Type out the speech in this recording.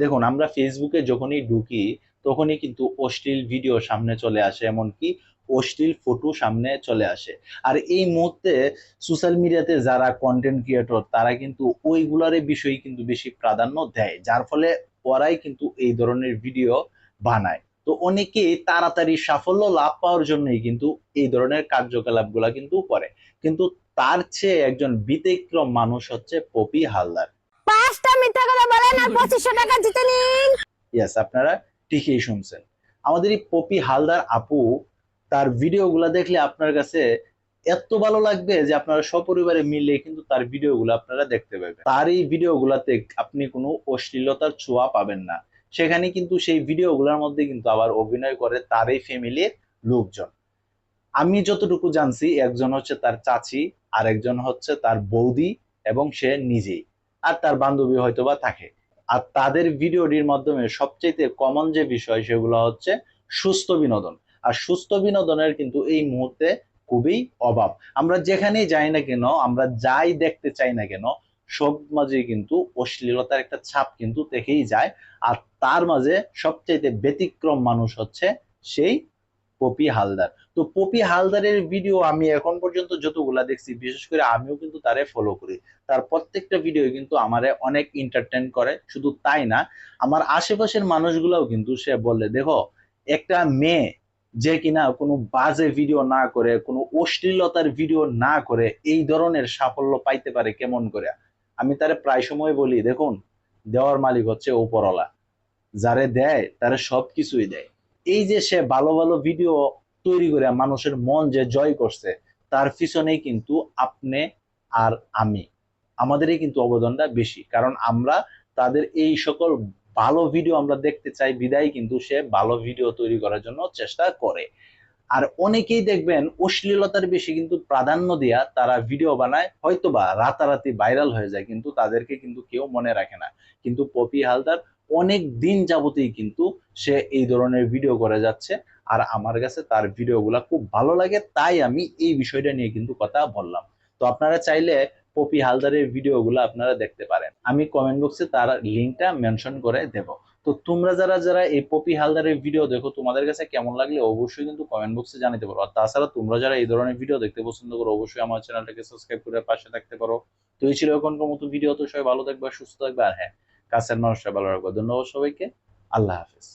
দেখুন, আমরা ফেসবুকে যখনই ঢুকি, তখনই কিন্তু অশ্লীল ভিডিও সামনে চলে আসে, এমনকি অশ্লীল ফটো সামনে চলে আসে। আর এই মুহূর্তে সোশ্যাল মিডিয়াতে যারা কন্টেন্ট ক্রিয়েটর তারা কিন্তু ওইগুলার বিষয়ে কিন্তু বেশি প্রাধান্য দেয়, যার ফলে ওরাই কিন্তু এই ধরনের ভিডিও বানায়। তো অনেকে তাড়াতাড়ি সাফল্য লাভ পাওয়ার জন্যই কিন্তু এই ধরনের কার্যকলাপগুলা কিন্তু করে। কিন্তু তার চেয়ে একজন ব্যতিক্রম মানুষ হচ্ছে পপি হালদার। পাঁচটা মিথ্যা কথা বলেন আর পঁচিশশো টাকা জিতে নিন। ইয়েস আপনারা ঠিকই শুনছেন। আমাদের এই পপি হালদার আপু তার ভিডিওগুলো দেখলে আপনার কাছে এত ভালো লাগবে যে আপনারা সপরিবারে মিলে কিন্তু তার ভিডিওগুলো আপনারা দেখতে পাবেন। তার এই ভিডিওগুলোতে আপনি কোনো অশ্লীলতার ছোঁয়া পাবেন না। সেখানে কিন্তু সেই ভিডিওগুলোর মধ্যে কিন্তু আবার অভিনয় করে তার এই ফ্যামিলির লোকজন। আমি যতটুকু জানছি, একজন হচ্ছে তার চাচি আর একজন হচ্ছে তার বৌদি এবং সে নিজেই। আর তার বান্ধবী হয়তোবা থাকে। আর তাদের ভিডিওটির মাধ্যমে সবচেয়ে কমন যে বিষয়, সেগুলো হচ্ছে সুস্থ বিনোদন। আর সুস্থ বিনোদনের কিন্তু এই মুহূর্তে খুবই অভাব। আমরা যেখানেই যাই না কেন, আমরা যাই দেখতে চাই না কেন, সব মাঝে কিন্তু অশ্লীলতার একটা ছাপ কিন্তু দেখেই যায়। আর তার মাঝে সবচেয়ে ব্যতিক্রম মানুষ হচ্ছে সেই পপি হালদার। তো পপি হালদারের ভিডিও আমি এখন পর্যন্ত যতগুলা দেখছি, বিশেষ করে আমিও কিন্তু তারে ফলো করি। তার প্রত্যেকটা ভিডিও কিন্তু আমারে অনেক এন্টারটেন করে, শুধু তাই না, আমার আশেপাশের মানুষগুলোও কিন্তু সে বলে, দেখো, একটা মেয়ে যে কিনা কোনো বাজে ভিডিও না করে, কোনো অশ্লীলতার ভিডিও না করে, এই ধরনের সাফল্য পাইতে পারে কেমন করে? আমি তারে প্রায় সময় বলি, দেখুন, দেওয়ার মালিক হচ্ছে উপরওয়ালা। যারে দেয়, তারে সব কিছুই দেয়। এই যে সে ভালো ভালো ভিডিও তৈরি করে মানুষের মন যে জয় করছে, তার পিছনেই কিন্তু আপনি আর আমি। আমাদেরই কিন্তু অবদানটা বেশি। কারণ আমরা তাদের এই সকল ভালো ভিডিও আমরা দেখতে চাই, বিদায় কিন্তু সে ভালো ভিডিও তৈরি করার জন্য চেষ্টা করে। আর অনেকেই দেখবেন অশ্লীলতার বেশি কিন্তু প্রাধান্য দিয়া তারা ভিডিও বানায়, হয়তোবা রাতারাতি ভাইরাল হয়ে যায়, কিন্তু তাদেরকে কিন্তু কেউ মনে রাখে না। কিন্তু পপি হালদার অনেক দিন যাবতেই কিন্তু সে এই ধরনের ভিডিও করে যাচ্ছে। আর আমার কাছে তার ভিডিওগুলো খুব ভালো লাগে, তাই আমি এই বিষয়টা নিয়ে কিন্তু কথা বললাম। তো আপনারা চাইলে পপি হালদারের ভিডিওগুলো আপনারা দেখতে পারেন। আমি কমেন্ট বক্সে তার লিঙ্কটা মেনশন করে দেব। তো তোমরা যারা যারা এই পপি হালদারের ভিডিও দেখো, তোমাদের কাছে কেমন লাগলে অবশ্যই কিন্তু কমেন্ট বক্সে জানাতে পারো। আর তাছাড়া তোমরা যারা এই ধরনের ভিডিও দেখতে পছন্দ করো, অবশ্যই আমার চ্যানেলটাকে সাবস্ক্রাইব করে পাশে থাকতে পারো। তো এই ছিল এখনকার মতো ভিডিও তো সবাই ভালো থাকবে, সুস্থ থাকবে, আর হ্যাঁ কাছের মানুষরা ভালো রাখব ধন্যবাদ সবাইকে। আল্লাহ হাফেজ।